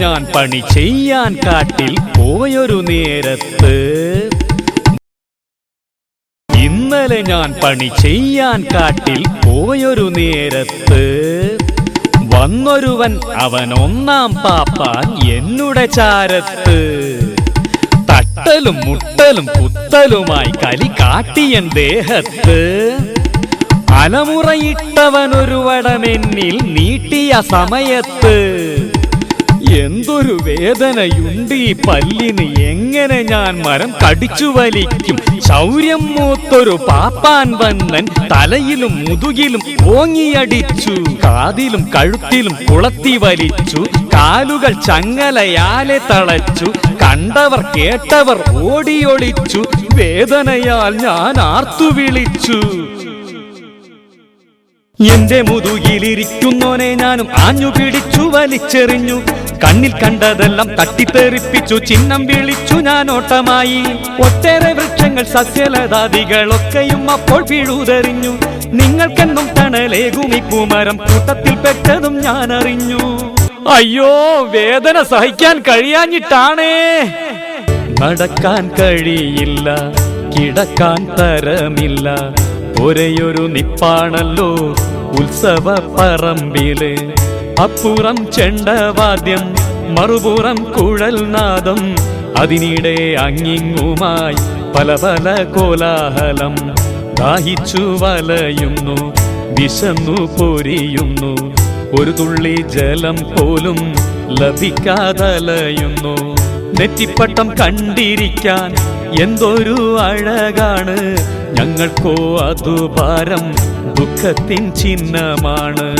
പണി ചെയ്യാൻ കാട്ടിൽ പോയൊരു നേരത്ത്. ഇന്നലെ ഞാൻ പണി ചെയ്യാൻ കാട്ടിൽ പോയൊരു നേരത്ത്. വന്നൊരുവൻ അവൻ ഒന്നാം പാപ്പാൻ എന്നുടെ ചാരത്ത്. തട്ടലും മുട്ടലും കുത്തലുമായി കലി കാട്ടിയൻ ദേഹത്ത്. അലമുറയിട്ടവനൊരു വടമെന്നിൽ നീട്ടിയ സമയത്ത്. എന്തൊരു വേദനയുണ്ട് ഈ പല്ലിന്? എങ്ങനെ ഞാൻ മരം കടിച്ചു വലിക്കും? ശൗര്യം മൂത്തൊരു പാപ്പാൻ വന്നൻ തലയിലും മുതുകിലും ഓങ്ങിയടിച്ചു കാതിലും കഴുത്തിലും കുളത്തി വലിച്ചു കാലുകൾ ചങ്ങലയാലെ തളച്ചു കണ്ടവർ കേട്ടവർ ഓടിയൊളിച്ചു വേദനയാൽ ഞാൻ ആർത്തു വിളിച്ചു. എന്റെ മുതുകിലിരിക്കുന്നോനെ ഞാനും ആഞ്ഞു പിടിച്ചു വലിച്ചെറിഞ്ഞു. കണ്ണിൽ കണ്ടതെല്ലാം തട്ടിത്തെറിപ്പിച്ചു ചിഹ്നം വിളിച്ചു ഞാൻ ഓട്ടമായി. ഒട്ടേറെ വൃക്ഷങ്ങൾ സസ്യലതാദികളൊക്കെയും അപ്പോൾ പിഴുതെറിഞ്ഞു. നിങ്ങൾക്കെന്നും തണലേകും ഈ പൂമരം കൂട്ടത്തിൽ പെട്ടതും ഞാൻ അറിഞ്ഞു. അയ്യോ വേദന സഹിക്കാൻ കഴിയാഞ്ഞിട്ടാണേ. നടക്കാൻ കഴിയില്ല കിടക്കാൻ തരമില്ല. ഒരേയൊരു നിപ്പാണല്ലോ ഉത്സവ പറമ്പിൽ അപ്പുറം ചെണ്ടവാദ്യം മറുപുറം കുഴൽനാദം അതിനിടെ അങ്ങിങ്ങുമായി പല പല കോലാഹലം. ദാഹിച്ചു വലയുന്നു വിശന്നു പൊരിയുന്നു. ഒരു തുള്ളി ജലം പോലും ലഭിക്കാതലയുന്നു. നെറ്റിപ്പട്ടം കണ്ടിരിക്കാൻ എന്തൊരു അഴകാണ്. ഞങ്ങൾക്കോ അതു ഭാരം ദുഃഖത്തിൻ ചിഹ്നമാണ്.